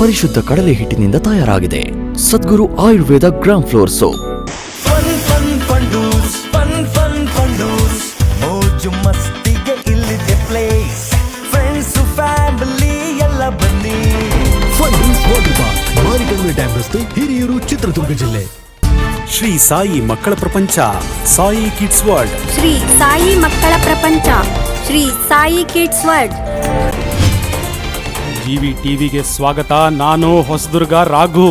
ಪರಿಶುದ್ಧ ಕಡಲೆ ಹಿಟ್ಟಿನಿಂದ ತಯಾರಾಗಿದೆ. Sadguru Ayurveda gram flour soap. Hiriyur Chitradurga ಜಿಲ್ಲೆ. ಶ್ರೀ ಸಾಯಿ ಮಕ್ಕಳ ಪ್ರಪಂಚ ಸಾಯಿ ಕಿಡ್ಸ್ ವರ್ಲ್ಡ್. ಶ್ರೀ ಸಾಯಿ ಮಕ್ಕಳ ಪ್ರಪಂಚ Shri Sai kids world. GV ಟಿವಿಗೆ ಸ್ವಾಗತ. ನಾನು ಹೊಸದುರ್ಗ ರಾಘು.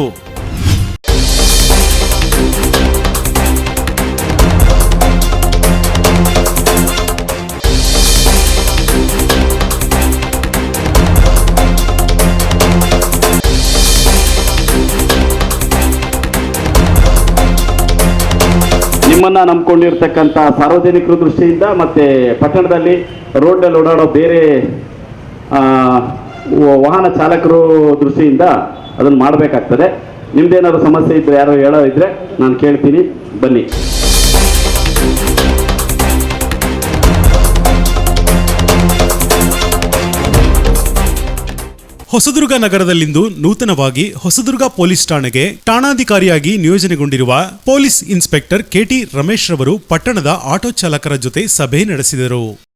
ನಿಮ್ಮನ್ನ ನಂಬ್ಕೊಂಡಿರ್ತಕ್ಕಂಥ ಸಾರ್ವಜನಿಕರ ದೃಷ್ಟಿಯಿಂದ ಮತ್ತೆ ಪಟ್ಟಣದಲ್ಲಿ ರೋಡ್ನಲ್ಲಿ ಓಡಾಡೋ ಬೇರೆ ವಾಹನ ಚಾಲಕರು ದೃಷ್ಟಿಯಿಂದ ಅದನ್ನು ಮಾಡಬೇಕಾಗ್ತದೆ. ನಿಮ್ದೇನಾದ್ರು ಸಮಸ್ಯೆ ಇದ್ರೆ, ಯಾರೋ ಹೇಳೋ ಇದ್ರೆ ನಾನು ಕೇಳ್ತೀನಿ. ಬನ್ನಿ. ಹೊಸದುರ್ಗ ನಗರದಲ್ಲಿಂದು ನೂತನವಾಗಿ ಹೊಸದುರ್ಗ ಪೊಲೀಸ್ ಠಾಣೆಗೆ ಠಾಣಾಧಿಕಾರಿಯಾಗಿ ನಿಯೋಜನೆಗೊಂಡಿರುವ police inspector K T Ramesh ರವರು ಪಟ್ಟಣದ ಆಟೋ ಚಾಲಕರ ಜೊತೆ ಸಭೆ ನಡೆಸಿದರು.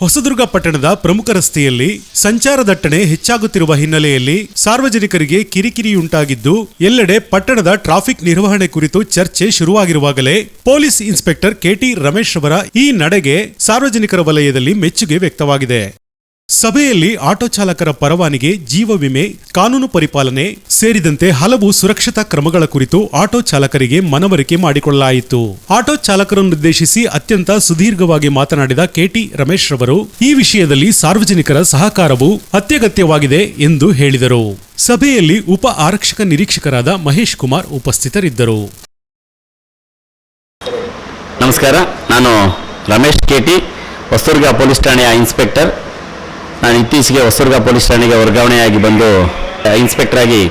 ಹೊಸದುರ್ಗ ಪಟ್ಟಣದ ಪ್ರಮುಖ ರಸ್ತೆಯಲ್ಲಿ ಸಂಚಾರ ದಟ್ಟಣೆ ಹೆಚ್ಚಾಗುತ್ತಿರುವ ಹಿನ್ನೆಲೆಯಲ್ಲಿ ಸಾರ್ವಜನಿಕರಿಗೆ ಕಿರಿಕಿರಿಯುಂಟಾಗಿದ್ದು, ಎಲ್ಲೆಡೆ ಪಟ್ಟಣದ ಟ್ರಾಫಿಕ್ ನಿರ್ವಹಣೆ ಕುರಿತು ಚರ್ಚೆ ಶುರುವಾಗಿರುವಾಗಲೇ police inspector K T Ramesh ಅವರ ಈ ನಡೆಗೆ ಸಾರ್ವಜನಿಕರ ವಲಯದಲ್ಲಿ ಮೆಚ್ಚುಗೆ ವ್ಯಕ್ತವಾಗಿದೆ. ಸಭೆಯಲ್ಲಿ ಆಟೋ ಚಾಲಕರ ಪರವಾನಿಗೆ ಜೀವ ವಿಮೆ, ಕಾನೂನು ಪರಿಪಾಲನೆ ಸೇರಿದಂತೆ ಹಲವು ಸುರಕ್ಷತಾ ಕ್ರಮಗಳ ಕುರಿತು ಆಟೋ ಚಾಲಕರಿಗೆ ಮನವರಿಕೆ ಮಾಡಿಕೊಳ್ಳಲಾಯಿತು. ಆಟೋ ಚಾಲಕರನ್ನುದ್ದೇಶಿಸಿ ಅತ್ಯಂತ ಸುದೀರ್ಘವಾಗಿ ಮಾತನಾಡಿದ ಕೆಟಿ ರಮೇಶ್ ರವರು, ಈ ವಿಷಯದಲ್ಲಿ ಸಾರ್ವಜನಿಕರ ಸಹಕಾರವು ಅತ್ಯಗತ್ಯವಾಗಿದೆ ಎಂದು ಹೇಳಿದರು. ಸಭೆಯಲ್ಲಿ ಉಪ ಆರಕ್ಷಕ ನಿರೀಕ್ಷಕರಾದ ಮಹೇಶ್ ಕುಮಾರ್ ಉಪಸ್ಥಿತರಿದ್ದರು. ನಮಸ್ಕಾರ, ನಾನು ರಮೇಶ್ ಕೆಟಿ ಹೊಸದುರ್ಗ ಪೊಲೀಸ್ ಠಾಣೆಯ ಇನ್ಸ್ಪೆಕ್ಟರ್. ನಾನು ಇತ್ತೀಚೆಗೆ ಹೊಸದುರ್ಗ ಪೊಲೀಸ್ ಠಾಣೆಗೆ ವರ್ಗಾವಣೆಯಾಗಿ ಬಂದು ಇನ್ಸ್ಪೆಕ್ಟರ್ ಆಗಿ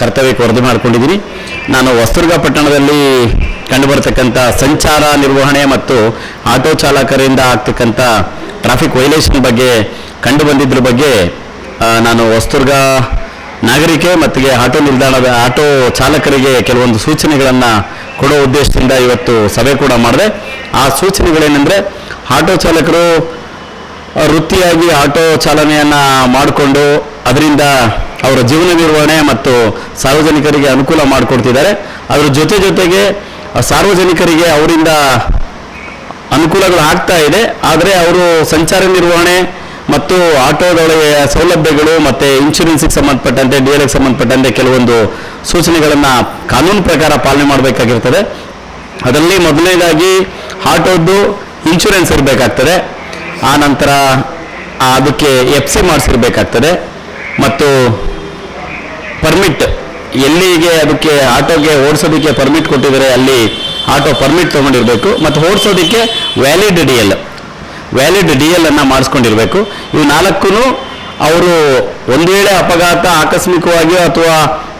ಕರ್ತವ್ಯಕ್ಕೆ ವರದಿ ಮಾಡಿಕೊಂಡಿದ್ದೀನಿ. ನಾನು ಹೊಸದುರ್ಗ ಪಟ್ಟಣದಲ್ಲಿ ಕಂಡುಬರ್ತಕ್ಕಂಥ ಸಂಚಾರ ನಿರ್ವಹಣೆ ಮತ್ತು ಆಟೋ ಚಾಲಕರಿಂದ ಆಗ್ತಕ್ಕಂಥ ಟ್ರಾಫಿಕ್ ವೈಲೇಷನ್ ಬಗ್ಗೆ ಕಂಡು ಬಂದಿದ್ರ ಬಗ್ಗೆ ನಾನು ಹೊಸದುರ್ಗ ನಾಗರಿಕೆ ಮತ್ತು ಆಟೋ ನಿಲ್ದಾಣದ ಆಟೋ ಚಾಲಕರಿಗೆ ಕೆಲವೊಂದು ಸೂಚನೆಗಳನ್ನು ಕೊಡೋ ಉದ್ದೇಶದಿಂದ ಇವತ್ತು ಸಭೆ ಕೂಡ ಮಾಡಿದೆ. ಆ ಸೂಚನೆಗಳೇನೆಂದರೆ, ಆಟೋ ಚಾಲಕರು ವೃತ್ತಿಯಾಗಿ ಆಟೋ ಚಾಲನೆಯನ್ನು ಮಾಡಿಕೊಂಡು ಅದರಿಂದ ಅವರ ಜೀವನ ನಿರ್ವಹಣೆ ಮತ್ತು ಸಾರ್ವಜನಿಕರಿಗೆ ಅನುಕೂಲ ಮಾಡಿಕೊಡ್ತಿದ್ದಾರೆ. ಅದರ ಜೊತೆ ಜೊತೆಗೆ ಸಾರ್ವಜನಿಕರಿಗೆ ಅವರಿಂದ ಅನುಕೂಲಗಳು ಆಗ್ತಾ ಇದೆ. ಆದರೆ ಅವರು ಸಂಚಾರ ನಿರ್ವಹಣೆ ಮತ್ತು ಆಟೋದೊಳಗೆ ಸೌಲಭ್ಯಗಳು ಮತ್ತು ಇನ್ಶೂರೆನ್ಸಿಗೆ ಸಂಬಂಧಪಟ್ಟಂತೆ ಡಿ ಎಲ್ಗೆ ಸಂಬಂಧಪಟ್ಟಂತೆ ಕೆಲವೊಂದು ಸೂಚನೆಗಳನ್ನು ಕಾನೂನು ಪ್ರಕಾರ ಪಾಲನೆ ಮಾಡಬೇಕಾಗಿರ್ತದೆ. ಅದರಲ್ಲಿ ಮೊದಲನೇದಾಗಿ ಆಟೋದ್ದು ಇನ್ಶೂರೆನ್ಸ್ ಇರಬೇಕಾಗ್ತದೆ. ಆ ನಂತರ ಅದಕ್ಕೆ ಎಫ್ ಸಿ ಮಾಡಿಸಿರ್ಬೇಕಾಗ್ತದೆ. ಮತ್ತು ಪರ್ಮಿಟ್ ಎಲ್ಲಿಗೆ ಅದಕ್ಕೆ ಆಟೋಗೆ ಓಡಿಸೋದಕ್ಕೆ ಪರ್ಮಿಟ್ ಕೊಟ್ಟಿದ್ದಾರೆ ಅಲ್ಲಿ ಆಟೋ ಪರ್ಮಿಟ್ ತೊಗೊಂಡಿರಬೇಕು. ಮತ್ತು ಓಡಿಸೋದಕ್ಕೆ valid D L valid D L ಅನ್ನು ಮಾಡಿಸ್ಕೊಂಡಿರಬೇಕು. ಇವು ನಾಲ್ಕು ಅವರು ಒಂದು ವೇಳೆ ಅಪಘಾತ ಆಕಸ್ಮಿಕವಾಗಿ ಅಥವಾ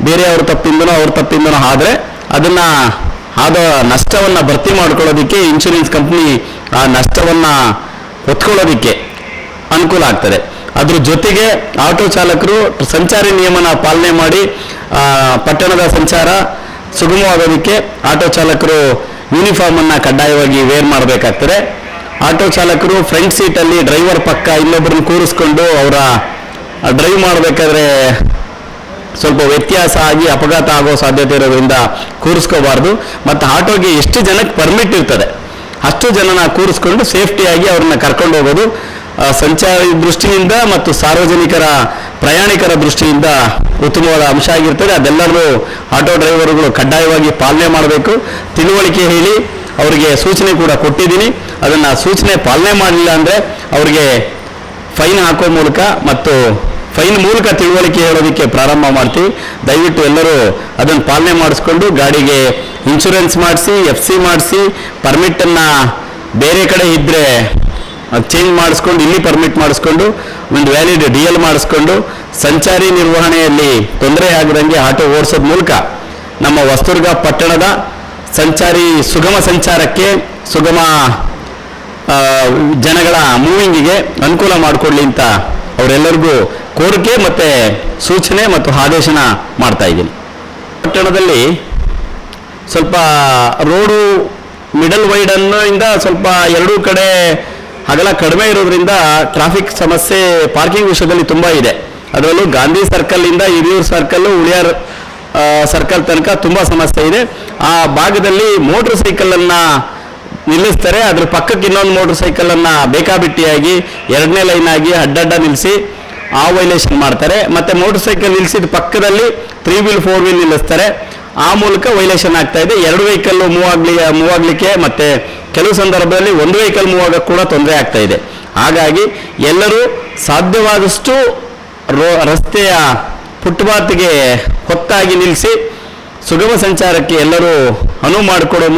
ಬೇರೆಯವ್ರ ತಪ್ಪಿಂದನೋ ಅವ್ರ ತಪ್ಪಿಂದನೋ ಆದರೆ ಅದನ್ನು ಆದ ನಷ್ಟವನ್ನು ಭರ್ತಿ ಮಾಡ್ಕೊಳ್ಳೋದಕ್ಕೆ ಇನ್ಶೂರೆನ್ಸ್ ಕಂಪ್ನಿ ಆ ನಷ್ಟವನ್ನು ಹೊತ್ಕೊಳ್ಳೋದಕ್ಕೆ ಅನುಕೂಲ ಆಗ್ತದೆ. ಅದ್ರ ಜೊತೆಗೆ ಆಟೋ ಚಾಲಕರು ಸಂಚಾರಿ ನಿಯಮನ ಪಾಲನೆ ಮಾಡಿ ಪಟ್ಟಣದ ಸಂಚಾರ ಸುಗಮವಾಗೋದಕ್ಕೆ ಆಟೋ ಚಾಲಕರು ಯೂನಿಫಾರ್ಮನ್ನು ಕಡ್ಡಾಯವಾಗಿ ವೇರ್ ಮಾಡಬೇಕಾಗ್ತದೆ. ಆಟೋ ಚಾಲಕರು ಫ್ರಂಟ್ ಸೀಟಲ್ಲಿ ಡ್ರೈವರ್ ಪಕ್ಕ ಇನ್ನೊಬ್ಬರನ್ನ ಕೂರಿಸ್ಕೊಂಡು ಅವರ ಡ್ರೈವ್ ಮಾಡಬೇಕಾದ್ರೆ ಸ್ವಲ್ಪ ವ್ಯತ್ಯಾಸ ಆಗಿ ಅಪಘಾತ ಆಗೋ ಸಾಧ್ಯತೆ ಇರೋದ್ರಿಂದ ಕೂರಿಸ್ಕೋಬಾರ್ದು. ಮತ್ತು ಆಟೋಗೆ ಎಷ್ಟು ಜನಕ್ಕೆ ಪರ್ಮಿಟ್ ಇರ್ತದೆ? ಅಷ್ಟು ಜನನ ಕೂರಿಸ್ಕೊಂಡು ಸೇಫ್ಟಿಯಾಗಿ ಅವ್ರನ್ನ ಕರ್ಕೊಂಡು ಹೋಗೋದು ಸಂಚಾರಿ ದೃಷ್ಟಿಯಿಂದ ಮತ್ತು ಸಾರ್ವಜನಿಕರ ಪ್ರಯಾಣಿಕರ ದೃಷ್ಟಿಯಿಂದ ಉತ್ತಮವಾದ ಅಂಶ ಆಗಿರ್ತದೆ. ಅದೆಲ್ಲರೂ ಆಟೋ ಡ್ರೈವರ್ಗಳು ಕಡ್ಡಾಯವಾಗಿ ಪಾಲನೆ ಮಾಡಬೇಕು. ತಿಳುವಳಿಕೆ ಹೇಳಿ ಅವರಿಗೆ ಸೂಚನೆ ಕೂಡ ಕೊಟ್ಟಿದ್ದೀನಿ. ಅದನ್ನು ಸೂಚನೆ ಪಾಲನೆ ಮಾಡಲಿಲ್ಲ ಅಂದರೆ ಅವರಿಗೆ ಫೈನ್ ಹಾಕೋ ಮೂಲಕ ಮತ್ತು ಫೈನ್ ಮೂಲಕ ತಿಳುವಳಿಕೆ ಹೇಳೋದಕ್ಕೆ ಪ್ರಾರಂಭ ಮಾಡ್ತೀವಿ. ದಯವಿಟ್ಟು ಎಲ್ಲರೂ ಅದನ್ನು ಪಾಲನೆ ಮಾಡಿಸ್ಕೊಂಡು ಗಾಡಿಗೆ ಇನ್ಶೂರೆನ್ಸ್ ಮಾಡಿಸಿ ಎಫ್ ಸಿ ಮಾಡಿಸಿ ಪರ್ಮಿಟನ್ನು ಬೇರೆ ಕಡೆ ಇದ್ದರೆ ಚೇಂಜ್ ಮಾಡಿಸ್ಕೊಂಡು, ಇಲ್ಲಿ ಪರ್ಮಿಟ್ ಮಾಡಿಸ್ಕೊಂಡು, ಒಂದು ವ್ಯಾಲಿಡ್ ಡಿ ಎಲ್ ಮಾಡಿಸ್ಕೊಂಡು, ಸಂಚಾರಿ ನಿರ್ವಹಣೆಯಲ್ಲಿ ತೊಂದರೆ ಆಗದಂಗೆ ಆಟೋ ಓಡಿಸೋದ್ ಮೂಲಕ ನಮ್ಮ ವಸ್ತುರ್ಗ ಪಟ್ಟಣದ ಸಂಚಾರಿ ಸುಗಮ ಸಂಚಾರಕ್ಕೆ, ಸುಗಮ ಜನಗಳ ಮೂವಿಂಗಿಗೆ ಅನುಕೂಲ ಮಾಡಿಕೊಡ್ಲಿ ಅಂತ ಅವರೆಲ್ಲರಿಗೂ ಕೋರಿಕೆ ಮತ್ತು ಸೂಚನೆ ಮತ್ತು ಆದೇಶನ ಮಾಡ್ತಾ ಇದ್ದೀನಿ. ಪಟ್ಟಣದಲ್ಲಿ ಸ್ವಲ್ಪ ರೋಡು ಮಿಡಲ್ ವೈಡ್ ಅನ್ನೋಯಿಂದ ಸ್ವಲ್ಪ ಎರಡೂ ಕಡೆ ಅಗಲ ಕಡಿಮೆ ಇರೋದ್ರಿಂದ ಟ್ರಾಫಿಕ್ ಸಮಸ್ಯೆ ಪಾರ್ಕಿಂಗ್ ವಿಷಯದಲ್ಲಿ ತುಂಬ ಇದೆ. ಅದರಲ್ಲೂ ಗಾಂಧಿ ಸರ್ಕಲ್ಲಿಂದ ಹಿರಿಯೂರು ಸರ್ಕಲ್ಲು ಉಳಿಯಾರ್ ಸರ್ಕಲ್ ತನಕ ತುಂಬ ಸಮಸ್ಯೆ ಇದೆ. ಆ ಭಾಗದಲ್ಲಿ ಮೋಟ್ರ್ ಸೈಕಲನ್ನು ನಿಲ್ಲಿಸ್ತಾರೆ. ಅದ್ರ ಪಕ್ಕಕ್ಕೆ ಇನ್ನೊಂದು ಮೋಟ್ರ್ ಸೈಕಲನ್ನು ಬೇಕಾಬಿಟ್ಟಿಯಾಗಿ ಎರಡನೇ ಲೈನ್ ಆಗಿ ಅಡ್ಡಡ್ಡ ನಿಲ್ಲಿಸಿ ಆ ವೈಲೇಷನ್ ಮಾಡ್ತಾರೆ. ಮತ್ತೆ ಮೋಟರ್ ಸೈಕಲ್ ನಿಲ್ಲಿಸಿದ ಪಕ್ಕದಲ್ಲಿ ತ್ರೀ ವೀಲ್ ಫೋರ್ ವೀಲ್ ನಿಲ್ಲಿಸ್ತಾರೆ. ಆ ಮೂಲಕ ವೈಲೇಷನ್ ಆಗ್ತಾ ಇದೆ. ಎರಡು ವೆಹಿಕಲ್ ಮೂವ್ ಆಗ್ಲಿ ಮೂವ್ ಆಗ್ಲಿಕ್ಕೆ ಮತ್ತೆ ಕೆಲವು ಸಂದರ್ಭದಲ್ಲಿ ಒಂದು ವೆಹಿಕಲ್ ಮೂವ್ ಆಗಕ್ಕೆ ಕೂಡ ತೊಂದರೆ ಆಗ್ತಾ ಇದೆ. ಹಾಗಾಗಿ ಎಲ್ಲರೂ ಸಾಧ್ಯವಾದಷ್ಟು ರಸ್ತೆಯ ಫುಟ್ಪಾತ್ಗೆ ಹೊತ್ತಾಗಿ ನಿಲ್ಲಿಸಿ ಸುಗಮ ಸಂಚಾರಕ್ಕೆ ಎಲ್ಲರೂ ಅನುವು ಮಾಡಿಕೊಡೋ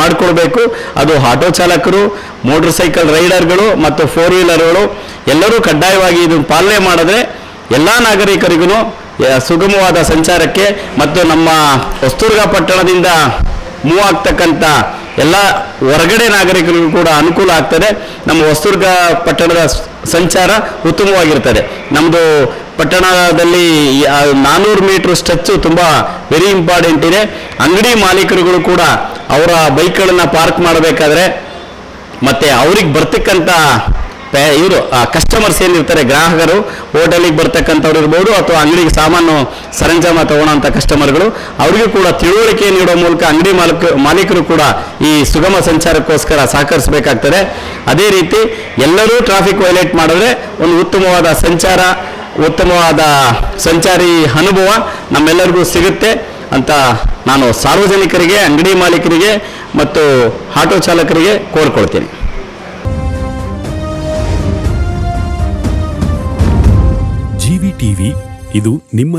ಮಾಡಿಕೊಡ್ಬೇಕು. ಅದು ಆಟೋ ಚಾಲಕರು ಮೋಟರ್ ಸೈಕಲ್ ರೈಡರ್ಗಳು ಮತ್ತು ಫೋರ್ ವೀಲರ್ಗಳು ಎಲ್ಲರೂ ಕಡ್ಡಾಯವಾಗಿ ಇದು ಪಾಲನೆ ಮಾಡಿದ್ರೆ ಎಲ್ಲ ನಾಗರಿಕರಿಗೂ ಸುಗಮವಾದ ಸಂಚಾರಕ್ಕೆ ಮತ್ತು ನಮ್ಮ ಹೊಸ್ತುರ್ಗ ಪಟ್ಟಣದಿಂದ ಮೂವ್ ಆಗ್ತಕ್ಕಂಥ ಎಲ್ಲ ಹೊರಗಡೆ ನಾಗರಿಕರಿಗೂ ಕೂಡ ಅನುಕೂಲ ಆಗ್ತದೆ. ನಮ್ಮ ಹೊಸ್ತುರ್ಗ ಪಟ್ಟಣದ ಸಂಚಾರ ಉತ್ತಮವಾಗಿರ್ತದೆ. ನಮ್ಮದು ಪಟ್ಟಣದಲ್ಲಿ ನಾನ್ನೂರು ಮೀಟ್ರ್ ಸ್ಟ್ರೆಚ್ಚು ತುಂಬ ವೆರಿ ಇಂಪಾರ್ಟೆಂಟ್ ಇದೆ. ಅಂಗಡಿ ಮಾಲೀಕರುಗಳು ಕೂಡ ಅವರ ಬೈಕ್ಗಳನ್ನು ಪಾರ್ಕ್ ಮಾಡಬೇಕಾದ್ರೆ ಮತ್ತೆ ಅವ್ರಿಗೆ ಬರ್ತಕ್ಕಂಥ ಇವರು ಕಸ್ಟಮರ್ಸ್ ಏನಿರ್ತಾರೆ, ಗ್ರಾಹಕರು, ಹೋಟೆಲಿಗೆ ಬರ್ತಕ್ಕಂಥವ್ರು ಇರ್ಬೋದು ಅಥವಾ ಅಂಗಡಿಗೆ ಸಾಮಾನು ಸರಂಜಾಮ ತಗೊಳ್ಳೋಂಥ ಕಸ್ಟಮರ್ಗಳು ಅವರಿಗೂ ಕೂಡ ತಿಳುವಳಿಕೆ ನೀಡೋ ಮೂಲಕ ಅಂಗಡಿ ಮಾಲೀಕ, ಮಾಲೀಕರು ಕೂಡ ಈ ಸುಗಮ ಸಂಚಾರಕ್ಕೋಸ್ಕರ ಸಹಕರಿಸಬೇಕಾಗ್ತದೆ. ಅದೇ ರೀತಿ ಎಲ್ಲರೂ ಟ್ರಾಫಿಕ್ ವೈಲೇಟ್ ಮಾಡಿದ್ರೆ ಒಂದು ಉತ್ತಮವಾದ ಸಂಚಾರ ಉತ್ತಮವಾದ ಸಂಚಾರಿ ಅನುಭವ ನಮ್ಮೆಲ್ಲರಿಗೂ ಸಿಗುತ್ತೆ ಅಂತ ನಾನು ಸಾರ್ವಜನಿಕರಿಗೆ, ಅಂಗಡಿ ಮಾಲೀಕರಿಗೆ ಮತ್ತು ಆಟೋ ಚಾಲಕರಿಗೆ ಕೋರ್ಕೊಳ್ತೀನಿ. ಜಿವಿ ಟಿವಿ, ಇದು ನಿಮ್ಮ